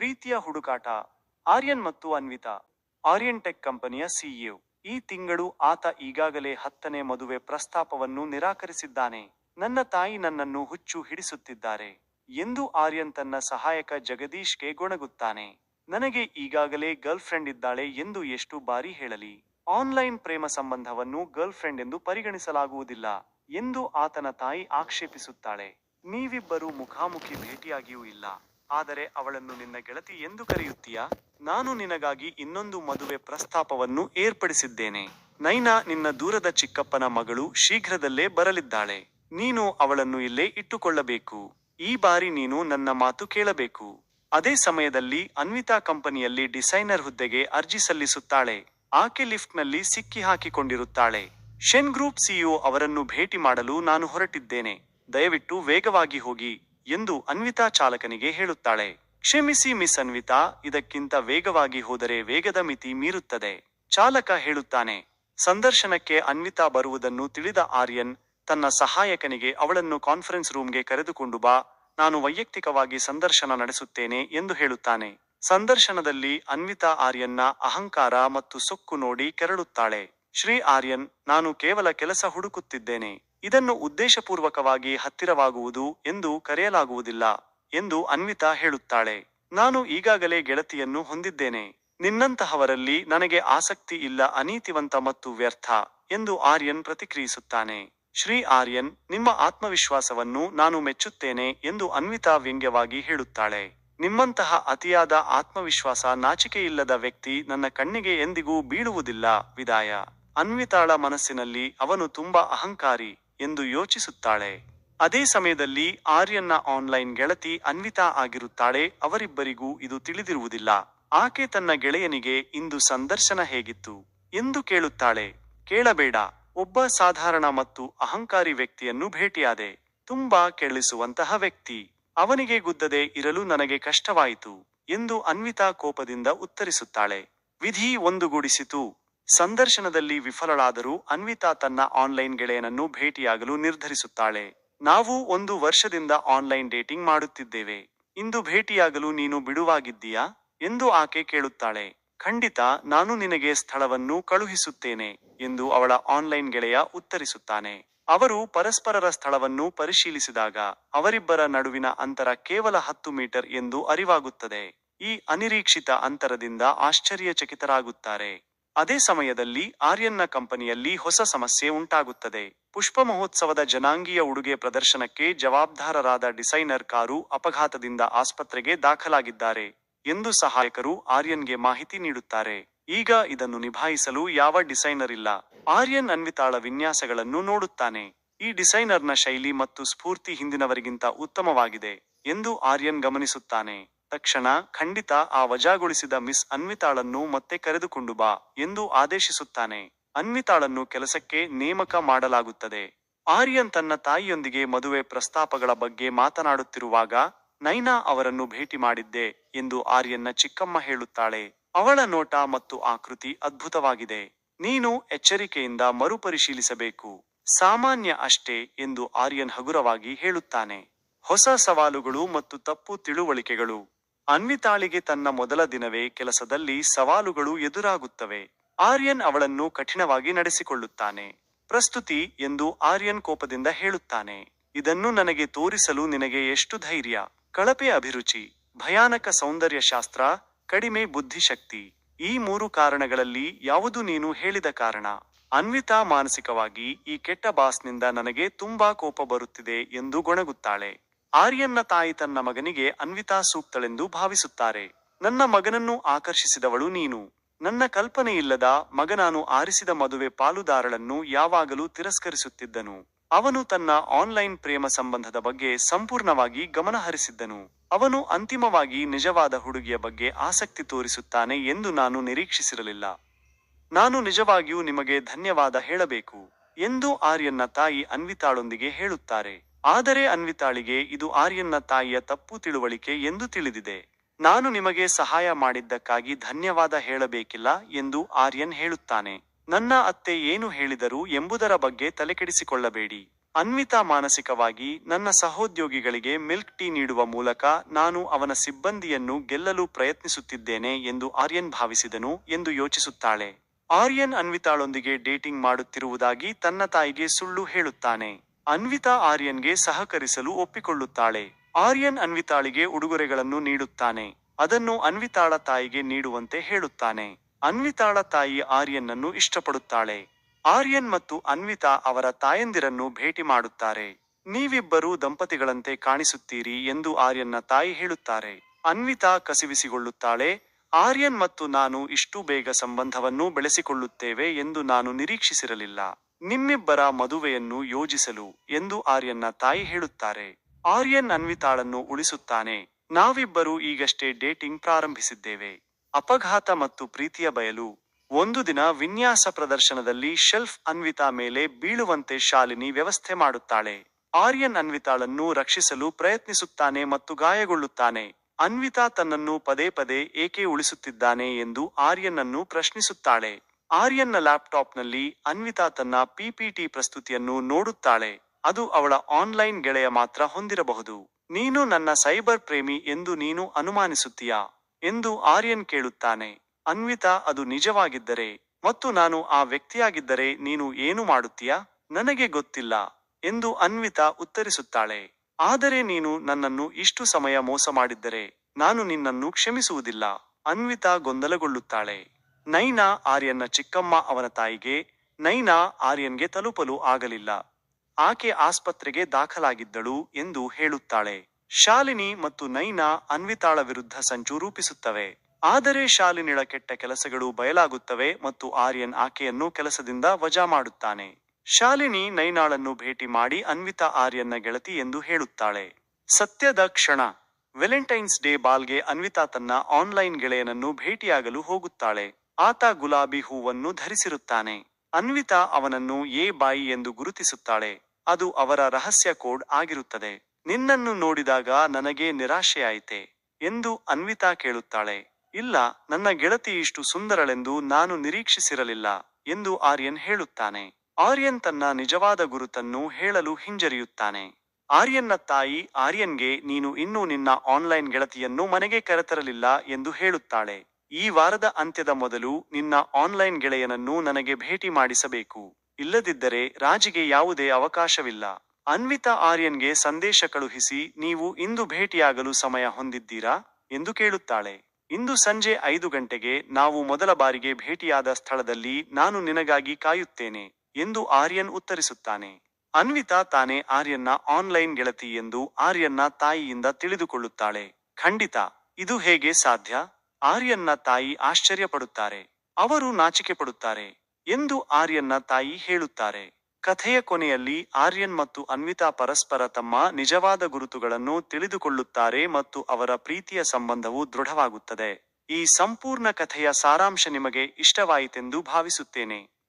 ಪ್ರೀತಿಯ ಹುಡುಕಾಟ. ಆರ್ಯನ್ ಮತ್ತು ಅನ್ವಿತಾ, ಆರ್ಯನ್ ಟೆಕ್ ಕಂಪನಿಯ ಸಿಇಒ. ಈ ತಿಂಗಳು ಆತ ಈಗಾಗಲೇ ಹತ್ತನೇ ಮದುವೆ ಪ್ರಸ್ತಾಪವನ್ನು ನಿರಾಕರಿಸಿದ್ದಾನೆ. ನನ್ನ ತಾಯಿ ನನ್ನನ್ನು ಹುಚ್ಚು ಹಿಡಿಸುತ್ತಿದ್ದಾರೆ ಎಂದು ಆರ್ಯನ್ ತನ್ನ ಸಹಾಯಕ ಜಗದೀಶ್ಗೆ ಗೊಣಗುತ್ತಾನೆ. ನನಗೆ ಈಗಾಗಲೇ ಗರ್ಲ್ ಫ್ರೆಂಡ್ ಇದ್ದಾಳೆ ಎಂದು ಎಷ್ಟು ಬಾರಿ ಹೇಳಲಿ. ಆನ್ಲೈನ್ ಪ್ರೇಮ ಸಂಬಂಧವನ್ನು ಗರ್ಲ್ ಫ್ರೆಂಡ್ ಎಂದು ಪರಿಗಣಿಸಲಾಗುವುದಿಲ್ಲ ಎಂದು ಆತನ ತಾಯಿ ಆಕ್ಷೇಪಿಸುತ್ತಾಳೆ. ನೀವಿಬ್ಬರು ಮುಖಾಮುಖಿ ಭೇಟಿಯಾಗಿಯೂ ಇಲ್ಲ. ಆದರೆ ಅವಳನ್ನು ನಿನ್ನ ಗೆಳತಿ ಎಂದು ಕರೆಯುತ್ತೀಯಾ? ನಾನು ನಿನಗಾಗಿ ಇನ್ನೊಂದು ಮದುವೆ ಪ್ರಸ್ತಾಪವನ್ನು ಏರ್ಪಡಿಸಿದ್ದೇನೆ. ನೈನಾ ನಿನ್ನ ದೂರದ ಚಿಕ್ಕಪ್ಪನ ಮಗಳು ಶೀಘ್ರದಲ್ಲೇ ಬರಲಿದ್ದಾಳೆ. ನೀನು ಅವಳನ್ನು ಇಲ್ಲೇ ಇಟ್ಟುಕೊಳ್ಳಬೇಕು. ಈ ಬಾರಿ ನೀನು ನನ್ನ ಮಾತು ಕೇಳಬೇಕು. ಅದೇ ಸಮಯದಲ್ಲಿ ಅನ್ವಿತಾ ಕಂಪನಿಯಲ್ಲಿ ಡಿಸೈನರ್ ಹುದ್ದೆಗೆ ಅರ್ಜಿ ಸಲ್ಲಿಸುತ್ತಾಳೆ. ಆಕೆ ಲಿಫ್ಟ್ನಲ್ಲಿ ಸಿಕ್ಕಿ ಹಾಕಿಕೊಂಡಿರುತ್ತಾಳೆ. ಶೆನ್ ಗ್ರೂಪ್ ಸಿಇಒ ಅವರನ್ನು ಭೇಟಿ ಮಾಡಲು ನಾನು ಹೊರಟಿದ್ದೇನೆ. ದಯವಿಟ್ಟು ವೇಗವಾಗಿ ಹೋಗಿ. ಎಂದು ಅನ್ವಿತಾ ಚಾಲಕನಿಗೆ ಹೇಳುತ್ತಾಳೆ. ಕ್ಷಮಿಸಿ, ಮಿಸ್ ಅನ್ವಿತಾ, ಇದಕ್ಕಿಂತ ವೇಗವಾಗಿ ಹೋದರೆ ವೇಗದ ಮಿತಿ ಮೀರುತ್ತದೆ, ಚಾಲಕ ಹೇಳುತ್ತಾನೆ. ಸಂದರ್ಶನಕ್ಕೆ ಅನ್ವಿತಾ ಬರುವುದನ್ನು ತಿಳಿದ ಆರ್ಯನ್, ತನ್ನ ಸಹಾಯಕನಿಗೆ ಅವಳನ್ನು ಕಾನ್ಫರೆನ್ಸ್ ರೂಮ್ಗೆ ಕರೆದುಕೊಂಡು ಬಾ, ನಾನು ವೈಯಕ್ತಿಕವಾಗಿ ಸಂದರ್ಶನ ನಡೆಸುತ್ತೇನೆ ಎಂದು ಹೇಳುತ್ತಾನೆ. ಸಂದರ್ಶನದಲ್ಲಿ ಅನ್ವಿತಾ ಆರ್ಯನ್ನ ಅಹಂಕಾರ ಮತ್ತು ಸೊಕ್ಕು ನೋಡಿ ಕೆರಳುತ್ತಾಳೆ. ಶ್ರೀ ಆರ್ಯನ್, ನಾನು ಕೇವಲ ಕೆಲಸ ಹುಡುಕುತ್ತಿದ್ದೇನೆ. ಇದನ್ನು ಉದ್ದೇಶಪೂರ್ವಕವಾಗಿ ಹತ್ತಿರವಾಗುವುದು ಎಂದು ಕರೆಯಲಾಗುವುದಿಲ್ಲ ಎಂದು ಅನ್ವಿತಾ ಹೇಳುತ್ತಾಳೆ. ನಾನು ಈಗಾಗಲೇ ಗೆಳತಿಯನ್ನು ಹೊಂದಿದ್ದೇನೆ. ನಿನ್ನಂತಹವರಲ್ಲಿ ನನಗೆ ಆಸಕ್ತಿ ಇಲ್ಲ, ಅನೀತಿವಂತ ಮತ್ತು ವ್ಯರ್ಥ ಎಂದು ಆರ್ಯನ್ ಪ್ರತಿಕ್ರಿಯಿಸುತ್ತಾನೆ. ಶ್ರೀ ಆರ್ಯನ್, ನಿಮ್ಮ ಆತ್ಮವಿಶ್ವಾಸವನ್ನು ನಾನು ಮೆಚ್ಚುತ್ತೇನೆ ಎಂದು ಅನ್ವಿತಾ ವ್ಯಂಗ್ಯವಾಗಿ ಹೇಳುತ್ತಾಳೆ. ನಿಮ್ಮಂತಹ ಅತಿಯಾದ ಆತ್ಮವಿಶ್ವಾಸ ನಾಚಿಕೆಯಿಲ್ಲದ ವ್ಯಕ್ತಿ ನನ್ನ ಕಣ್ಣಿಗೆ ಎಂದಿಗೂ ಬೀಳುವುದಿಲ್ಲ, ವಿದಾಯ. ಅನ್ವಿತಾಳ ಮನಸ್ಸಿನಲ್ಲಿ ಅವನು ತುಂಬಾ ಅಹಂಕಾರಿ ಎಂದು ಯೋಚಿಸುತ್ತಾಳೆ. ಅದೇ ಸಮಯದಲ್ಲಿ ಆರ್ಯನ್ನ ಆನ್ಲೈನ್ ಗೆಳತಿ ಅನ್ವಿತಾ ಆಗಿರುತ್ತಾಳೆ. ಅವರಿಬ್ಬರಿಗೂ ಇದು ತಿಳಿದಿರುವುದಿಲ್ಲ. ಆಕೆ ತನ್ನ ಗೆಳೆಯನಿಗೆ ಇಂದು ಸಂದರ್ಶನ ಹೇಗಿತ್ತು ಎಂದು ಕೇಳುತ್ತಾಳೆ. ಕೇಳಬೇಡ. ಒಬ್ಬ ಸಾಧಾರಣ ಮತ್ತು ಅಹಂಕಾರಿ ವ್ಯಕ್ತಿಯನ್ನು ಭೇಟಿಯಾದೆ. ತುಂಬಾ ಕೇಳಿಸುವಂತಹ ವ್ಯಕ್ತಿ. ಅವನಿಗೆ ಗುದ್ದದೆ ಇರಲು ನನಗೆ ಕಷ್ಟವಾಯಿತು ಎಂದು ಅನ್ವಿತಾ ಕೋಪದಿಂದ ಉತ್ತರಿಸುತ್ತಾಳೆ. ವಿಧಿ ಒಂದುಗೂಡಿಸಿತು. ಸಂದರ್ಶನದಲ್ಲಿ ವಿಫಲಳಾದರೂ ಅನ್ವಿತಾ ತನ್ನ ಆನ್ಲೈನ್ ಗೆಳೆಯನನ್ನು ಭೇಟಿಯಾಗಲು ನಿರ್ಧರಿಸುತ್ತಾಳೆ. ನಾವು ಒಂದು ವರ್ಷದಿಂದ ಆನ್ಲೈನ್ ಡೇಟಿಂಗ್ ಮಾಡುತ್ತಿದ್ದೇವೆ. ಇಂದು ಭೇಟಿಯಾಗಲು ನೀನು ಬಿಡುವಾಗಿದ್ದೀಯಾ? ಎಂದು ಆಕೆ ಕೇಳುತ್ತಾಳೆ. ಖಂಡಿತ, ನಾನು ನಿನಗೆ ಸ್ಥಳವನ್ನು ಕಳುಹಿಸುತ್ತೇನೆ ಎಂದು ಅವಳ ಆನ್ಲೈನ್ ಗೆಳೆಯ ಉತ್ತರಿಸುತ್ತಾನೆ. ಅವರು ಪರಸ್ಪರರ ಸ್ಥಳವನ್ನು ಪರಿಶೀಲಿಸಿದಾಗ ಅವರಿಬ್ಬರ ನಡುವಿನ ಅಂತರ ಕೇವಲ ಹತ್ತು ಮೀಟರ್ ಎಂದು ಅರಿವಾಗುತ್ತದೆ. ಈ ಅನಿರೀಕ್ಷಿತ ಅಂತರದಿಂದ ಆಶ್ಚರ್ಯಚಕಿತರಾಗುತ್ತಾರೆ. ಅದೇ ಸಮಯದಲ್ಲಿ ಆರ್ಯನ್ನ ಕಂಪನಿಯಲ್ಲಿ ಹೊಸ ಸಮಸ್ಯೆ ಉಂಟಾಗುತ್ತದೆ. ಪುಷ್ಪ ಮಹೋತ್ಸವದ ಜನಾಂಗೀಯ ಉಡುಗೆ ಪ್ರದರ್ಶನಕ್ಕೆ ಜವಾಬ್ದಾರರಾದ ಡಿಸೈನರ್ ಕಾರು ಅಪಘಾತದಿಂದ ಆಸ್ಪತ್ರೆಗೆ ದಾಖಲಾಗಿದ್ದಾರೆ ಎಂದು ಸಹಾಯಕರು ಆರ್ಯನ್ಗೆ ಮಾಹಿತಿ ನೀಡುತ್ತಾರೆ. ಈಗ ಇದನ್ನು ನಿಭಾಯಿಸಲು ಯಾವ ಡಿಸೈನರ್ ಇಲ್ಲ. ಆರ್ಯನ್ ಅನ್ವಿತಾಳ ವಿನ್ಯಾಸಗಳನ್ನು ನೋಡುತ್ತಾನೆ. ಈ ಡಿಸೈನರ್ನ ಶೈಲಿ ಮತ್ತು ಸ್ಫೂರ್ತಿ ಹಿಂದಿನವರಿಗಿಂತ ಉತ್ತಮವಾಗಿದೆ ಎಂದು ಆರ್ಯನ್ ಗಮನಿಸುತ್ತಾನೆ. ತಕ್ಷಣ, ಖಂಡಿತ, ಆ ವಜಾಗೊಳಿಸಿದ ಮಿಸ್ ಅನ್ವಿತಾಳನ್ನು ಮತ್ತೆ ಕರೆದುಕೊಂಡು ಬಾ ಎಂದು ಆದೇಶಿಸುತ್ತಾನೆ. ಅನ್ವಿತಾಳನ್ನು ಕೆಲಸಕ್ಕೆ ನೇಮಕ ಮಾಡಲಾಗುತ್ತದೆ. ಆರ್ಯನ್ ತನ್ನ ತಾಯಿಯೊಂದಿಗೆ ಮದುವೆ ಪ್ರಸ್ತಾಪಗಳ ಬಗ್ಗೆ ಮಾತನಾಡುತ್ತಿರುವಾಗ, ನೈನಾ ಅವರನ್ನು ಭೇಟಿ ಮಾಡಿದ್ದೆ ಎಂದು ಆರ್ಯನ್ನ ಚಿಕ್ಕಮ್ಮ ಹೇಳುತ್ತಾಳೆ. ಅವಳ ನೋಟ ಮತ್ತು ಆಕೃತಿ ಅದ್ಭುತವಾಗಿದೆ. ನೀನು ಎಚ್ಚರಿಕೆಯಿಂದ ಮರುಪರಿಶೀಲಿಸಬೇಕು. ಸಾಮಾನ್ಯ ಅಷ್ಟೇ ಎಂದು ಆರ್ಯನ್ ಹಗುರವಾಗಿ ಹೇಳುತ್ತಾನೆ. ಹೊಸ ಸವಾಲುಗಳು ಮತ್ತು ತಪ್ಪು ತಿಳುವಳಿಕೆಗಳು. ಅನ್ವಿತಾಳಿಗೆ ತನ್ನ ಮೊದಲ ದಿನವೇ ಕೆಲಸದಲ್ಲಿ ಸವಾಲುಗಳು ಎದುರಾಗುತ್ತವೆ. ಆರ್ಯನ್ ಅವಳನ್ನು ಕಠಿಣವಾಗಿ ನಡೆಸಿಕೊಳ್ಳುತ್ತಾನೆ. ಪ್ರಸ್ತುತಿ ಎಂದು ಆರ್ಯನ್ ಕೋಪದಿಂದ ಹೇಳುತ್ತಾನೆ. ಇದನ್ನು ನನಗೆ ತೋರಿಸಲು ನಿನಗೆ ಎಷ್ಟು ಧೈರ್ಯ? ಕಳಪೆ ಅಭಿರುಚಿ, ಭಯಾನಕ ಸೌಂದರ್ಯ ಶಾಸ್ತ್ರ ಕಡಿಮೆ ಬುದ್ಧಿಶಕ್ತಿ. ಈ ಮೂರು ಕಾರಣಗಳಲ್ಲಿ ಯಾವುದು ನೀನು ಹೇಳಿದ ಕಾರಣ? ಅನ್ವಿತಾ ಮಾನಸಿಕವಾಗಿ ಈ ಕೆಟ್ಟ ಬಾಸ್ನಿಂದ ನನಗೆ ತುಂಬಾ ಕೋಪ ಬರುತ್ತಿದೆ ಎಂದು ಗೊಣಗುತ್ತಾಳೆ. ಆರ್ಯನ್ನ ತಾಯಿ ತನ್ನ ಮಗನಿಗೆ ಅನ್ವಿತಾ ಸೂಕ್ತಳೆಂದು ಭಾವಿಸುತ್ತಾರೆ. ನನ್ನ ಮಗನನ್ನು ಆಕರ್ಷಿಸಿದವಳು ನೀನು. ನನ್ನ ಕಲ್ಪನೆಯಿಲ್ಲದ ಮಗ ನಾನು ಆರಿಸಿದ ಮದುವೆ ಪಾಲುದಾರಳನ್ನು ಯಾವಾಗಲೂ ತಿರಸ್ಕರಿಸುತ್ತಿದ್ದನು. ಅವನು ತನ್ನ ಆನ್ಲೈನ್ ಪ್ರೇಮ ಸಂಬಂಧದ ಬಗ್ಗೆ ಸಂಪೂರ್ಣವಾಗಿ ಗಮನಹರಿಸಿದ್ದನು. ಅವನು ಅಂತಿಮವಾಗಿ ನಿಜವಾದ ಹುಡುಗಿಯ ಬಗ್ಗೆ ಆಸಕ್ತಿ ತೋರಿಸುತ್ತಾನೆ ಎಂದು ನಾನು ನಿರೀಕ್ಷಿಸಿರಲಿಲ್ಲ. ನಾನು ನಿಜವಾಗಿಯೂ ನಿಮಗೆ ಧನ್ಯವಾದ ಹೇಳಬೇಕು ಎಂದು ಆರ್ಯನ್ನ ತಾಯಿ ಅನ್ವಿತಾಳೊಂದಿಗೆ ಹೇಳುತ್ತಾರೆ. ಆದರೆ ಅನ್ವಿತಾಳಿಗೆ ಇದು ಆರ್ಯನ್ನ ತಾಯಿಯ ತಪ್ಪು ತಿಳುವಳಿಕೆ ಎಂದು ತಿಳಿದಿದೆ. ನಾನು ನಿಮಗೆ ಸಹಾಯ ಮಾಡಿದ್ದಕ್ಕಾಗಿ ಧನ್ಯವಾದ ಹೇಳಬೇಕಿಲ್ಲ ಎಂದು ಆರ್ಯನ್ ಹೇಳುತ್ತಾನೆ. ನನ್ನ ಅತ್ತೆ ಏನು ಹೇಳಿದರು ಎಂಬುದರ ಬಗ್ಗೆ ತಲೆಕೆಡಿಸಿಕೊಳ್ಳಬೇಡಿ. ಅನ್ವಿತಾ ಮಾನಸಿಕವಾಗಿ ನನ್ನ ಸಹೋದ್ಯೋಗಿಗಳಿಗೆ ಮಿಲ್ಕ್ ಟೀ ನೀಡುವ ಮೂಲಕ ನಾನು ಅವನ ಸಿಬ್ಬಂದಿಯನ್ನು ಗೆಲ್ಲಲು ಪ್ರಯತ್ನಿಸುತ್ತಿದ್ದೇನೆ ಎಂದು ಆರ್ಯನ್ ಭಾವಿಸಿದನು ಎಂದು ಯೋಚಿಸುತ್ತಾಳೆ. ಆರ್ಯನ್ ಅನ್ವಿತಾಳೊಂದಿಗೆ ಡೇಟಿಂಗ್ ಮಾಡುತ್ತಿರುವುದಾಗಿ ತನ್ನ ತಾಯಿಗೆ ಸುಳ್ಳು ಹೇಳುತ್ತಾನೆ. ಅನ್ವಿತಾ ಆರ್ಯನ್ಗೆ ಸಹಕರಿಸಲು ಒಪ್ಪಿಕೊಳ್ಳುತ್ತಾಳೆ. ಆರ್ಯನ್ ಅನ್ವಿತಾಳಿಗೆ ಉಡುಗೊರೆಗಳನ್ನು ನೀಡುತ್ತಾನೆ. ಅದನ್ನು ಅನ್ವಿತಾಳ ತಾಯಿಗೆ ನೀಡುವಂತೆ ಹೇಳುತ್ತಾನೆ. ಅನ್ವಿತಾಳ ತಾಯಿ ಆರ್ಯನ್ನನ್ನು ಇಷ್ಟಪಡುತ್ತಾಳೆ. ಆರ್ಯನ್ ಮತ್ತು ಅನ್ವಿತಾ ಅವರ ತಾಯಂದಿರನ್ನು ಭೇಟಿ ಮಾಡುತ್ತಾರೆ. ನೀವಿಬ್ಬರೂ ದಂಪತಿಗಳಂತೆ ಕಾಣಿಸುತ್ತೀರಿ ಎಂದು ಆರ್ಯನ್ನ ತಾಯಿ ಹೇಳುತ್ತಾರೆ. ಅನ್ವಿತಾ ಕಸಿವಿಸಿಗೊಳ್ಳುತ್ತಾಳೆ ಆರ್ಯನ್ ಮತ್ತು ನಾನು ಇಷ್ಟು ಬೇಗ ಸಂಬಂಧವನ್ನು ಬೆಳೆಸಿಕೊಳ್ಳುತ್ತೇವೆ ಎಂದು ನಾನು ನಿರೀಕ್ಷಿಸಿರಲಿಲ್ಲ. ನಿಮ್ಮಿಬ್ಬರ ಮದುವೆಯನ್ನು ಯೋಜಿಸಲು ಎಂದು ಆರ್ಯನ್ನ ತಾಯಿ ಹೇಳುತ್ತಾರೆ. ಆರ್ಯನ್ ಅನ್ವಿತಾಳನ್ನು ಉಳಿಸುತ್ತಾನೆ. ನಾವಿಬ್ಬರು ಈಗಷ್ಟೇ ಡೇಟಿಂಗ್ ಪ್ರಾರಂಭಿಸಿದ್ದೇವೆ. ಅಪಘಾತ ಮತ್ತು ಪ್ರೀತಿಯ ಬಯಲು. ಒಂದು ದಿನ ವಿನ್ಯಾಸ ಪ್ರದರ್ಶನದಲ್ಲಿ ಶೆಲ್ಫ್ ಅನ್ವಿತಾ ಮೇಲೆ ಬೀಳುವಂತೆ ಶಾಲಿನಿ ವ್ಯವಸ್ಥೆ ಮಾಡುತ್ತಾಳೆ. ಆರ್ಯನ್ ಅನ್ವಿತಾಳನ್ನು ರಕ್ಷಿಸಲು ಪ್ರಯತ್ನಿಸುತ್ತಾನೆ ಮತ್ತು ಗಾಯಗೊಳ್ಳುತ್ತಾನೆ. ಅನ್ವಿತಾ ತನ್ನನ್ನು ಪದೇ ಪದೇ ಏಕೆ ಉಳಿಸುತ್ತಿದ್ದಾನೆ ಎಂದು ಆರ್ಯನನ್ನು ಪ್ರಶ್ನಿಸುತ್ತಾಳೆ. ಆರ್ಯನ್ನ ಲ್ಯಾಪ್ಟಾಪ್ನಲ್ಲಿ ಅನ್ವಿತಾ ತನ್ನ ಪಿಪಿಟಿ ಪ್ರಸ್ತುತಿಯನ್ನು ನೋಡುತ್ತಾಳೆ. ಅದು ಅವಳ ಆನ್ಲೈನ್ ಗೆಳೆಯ ಮಾತ್ರ ಹೊಂದಿರಬಹುದು. ನೀನು ನನ್ನ ಸೈಬರ್ ಪ್ರೇಮಿ ಎಂದು ನೀನು ಅನುಮಾನಿಸುತ್ತೀಯಾ? ಎಂದು ಆರ್ಯನ್ ಕೇಳುತ್ತಾನೆ. ಅನ್ವಿತಾ, ಅದು ನಿಜವಾಗಿದ್ದರೆ ಮತ್ತು ನಾನು ಆ ವ್ಯಕ್ತಿಯಾಗಿದ್ದರೆ ನೀನು ಏನು ಮಾಡುತ್ತೀಯಾ? ನನಗೆ ಗೊತ್ತಿಲ್ಲ ಎಂದು ಅನ್ವಿತಾ ಉತ್ತರಿಸುತ್ತಾಳೆ. ಆದರೆ ನೀನು ನನ್ನನ್ನು ಇಷ್ಟು ಸಮಯ ಮೋಸ ಮಾಡಿದ್ದರೆ ನಾನು ನಿನ್ನನ್ನು ಕ್ಷಮಿಸುವುದಿಲ್ಲ. ಅನ್ವಿತಾ ಗೊಂದಲಗೊಳ್ಳುತ್ತಾಳೆ. ನೈನಾ ಆರ್ಯನ್ನ ಚಿಕ್ಕಮ್ಮ ಅವನ ತಾಯಿಗೆ ನೈನಾ ಆರ್ಯನ್ಗೆ ತಲುಪಲು ಆಗಲಿಲ್ಲ. ಆಕೆ ಆಸ್ಪತ್ರೆಗೆ ದಾಖಲಾಗಿದ್ದಳು ಎಂದು ಹೇಳುತ್ತಾಳೆ. ಶಾಲಿನಿ ಮತ್ತು ನೈನಾ ಅನ್ವಿತಾಳ ವಿರುದ್ಧ ಸಂಚು ರೂಪಿಸುತ್ತವೆ. ಆದರೆ ಶಾಲಿನಿಳ ಕೆಟ್ಟ ಕೆಲಸಗಳು ಬಯಲಾಗುತ್ತವೆ ಮತ್ತು ಆರ್ಯನ್ ಆಕೆಯನ್ನು ಕೆಲಸದಿಂದ ವಜಾ ಮಾಡುತ್ತಾನೆ. ಶಾಲಿನಿ ನೈನಾಳನ್ನು ಭೇಟಿ ಮಾಡಿ ಅನ್ವಿತಾ ಆರ್ಯನ್ನ ಗೆಳತಿ ಎಂದು ಹೇಳುತ್ತಾಳೆ. ಸತ್ಯದ ಕ್ಷಣ. ವೆಲೆಂಟೈನ್ಸ್ ಡೇ ಬಾಲ್ಗೆ ಅನ್ವಿತಾ ತನ್ನ ಆನ್ಲೈನ್ ಗೆಳೆಯನನ್ನು ಭೇಟಿಯಾಗಲು ಹೋಗುತ್ತಾಳೆ. ಆತ ಗುಲಾಬಿ ಹೂವನ್ನು ಧರಿಸಿರುತ್ತಾನೆ. ಅನ್ವಿತಾ ಅವನನ್ನು ಎ ಬಾಯಿ ಎಂದು ಗುರುತಿಸುತ್ತಾಳೆ. ಅದು ಅವರ ರಹಸ್ಯ ಕೋಡ್ ಆಗಿರುತ್ತದೆ. ನಿನ್ನನ್ನು ನೋಡಿದಾಗ ನನಗೆ ನಿರಾಶೆಯಾಯಿತೆ ಎಂದು ಅನ್ವಿತಾ ಕೇಳುತ್ತಾಳೆ. ಇಲ್ಲ, ನನ್ನ ಗೆಳತಿ ಇಷ್ಟು ಸುಂದರಳೆಂದು ನಾನು ನಿರೀಕ್ಷಿಸಿರಲಿಲ್ಲ ಎಂದು ಆರ್ಯನ್ ಹೇಳುತ್ತಾನೆ. ಆರ್ಯನ್ ತನ್ನ ನಿಜವಾದ ಗುರುತನ್ನು ಹೇಳಲು ಹಿಂಜರಿಯುತ್ತಾನೆ. ಆರ್ಯನ್ನ ತಾಯಿ ಆರ್ಯನ್ಗೆ, ನೀನು ಇನ್ನೂ ನಿನ್ನ ಆನ್ಲೈನ್ ಗೆಳತಿಯನ್ನು ಮನೆಗೆ ಕರೆತರಲಿಲ್ಲ ಎಂದು ಹೇಳುತ್ತಾಳೆ. ಈ ವಾರದ ಅಂತ್ಯದ ಮೊದಲು ನಿನ್ನ ಆನ್ಲೈನ್ ಗೆಳೆಯನನ್ನು ನನಗೆ ಭೇಟಿ ಮಾಡಿಸಬೇಕು. ಇಲ್ಲದಿದ್ದರೆ ರಾಜಿಗೆ ಯಾವುದೇ ಅವಕಾಶವಿಲ್ಲ. ಅನ್ವಿತಾ ಆರ್ಯನ್ಗೆ ಸಂದೇಶ ಕಳುಹಿಸಿ ನೀವು ಇಂದು ಭೇಟಿಯಾಗಲು ಸಮಯ ಹೊಂದಿದ್ದೀರಾ? ಎಂದು ಕೇಳುತ್ತಾಳೆ. ಇಂದು ಸಂಜೆ ಐದು ಗಂಟೆಗೆ ನಾವು ಮೊದಲ ಬಾರಿಗೆ ಭೇಟಿಯಾದ ಸ್ಥಳದಲ್ಲಿ ನಾನು ನಿನಗಾಗಿ ಕಾಯುತ್ತೇನೆ, ಎಂದು ಆರ್ಯನ್ ಉತ್ತರಿಸುತ್ತಾನೆ. ಅನ್ವಿತಾ ತಾನೇ ಆರ್ಯನ್ನ ಆನ್ಲೈನ್ ಗೆಳತಿ ಎಂದು ಆರ್ಯನ್ನ ತಾಯಿಯಿಂದ ತಿಳಿದುಕೊಳ್ಳುತ್ತಾಳೆ. ಖಂಡಿತ, ಇದು ಹೇಗೆ ಸಾಧ್ಯ? ಆರ್ಯನ್ನ ತಾಯಿ ಆಶ್ಚರ್ಯಪಡುತ್ತಾರೆ. ಅವರು ನಾಚಿಕೆ ಪಡುತ್ತಾರೆ ಎಂದು ಆರ್ಯನ್ನ ತಾಯಿ ಹೇಳುತ್ತಾರೆ. ಕಥೆಯ ಕೊನೆಯಲ್ಲಿ ಆರ್ಯನ್ ಮತ್ತು ಅನ್ವಿತಾ ಪರಸ್ಪರ ತಮ್ಮ ನಿಜವಾದ ಗುರುತುಗಳನ್ನು ತಿಳಿದುಕೊಳ್ಳುತ್ತಾರೆ ಮತ್ತು ಅವರ ಪ್ರೀತಿಯ ಸಂಬಂಧವು ದೃಢವಾಗುತ್ತದೆ. ಈ ಸಂಪೂರ್ಣ ಕಥೆಯ ಸಾರಾಂಶ ನಿಮಗೆ ಇಷ್ಟವಾಯಿತೆಂದು ಭಾವಿಸುತ್ತೇನೆ.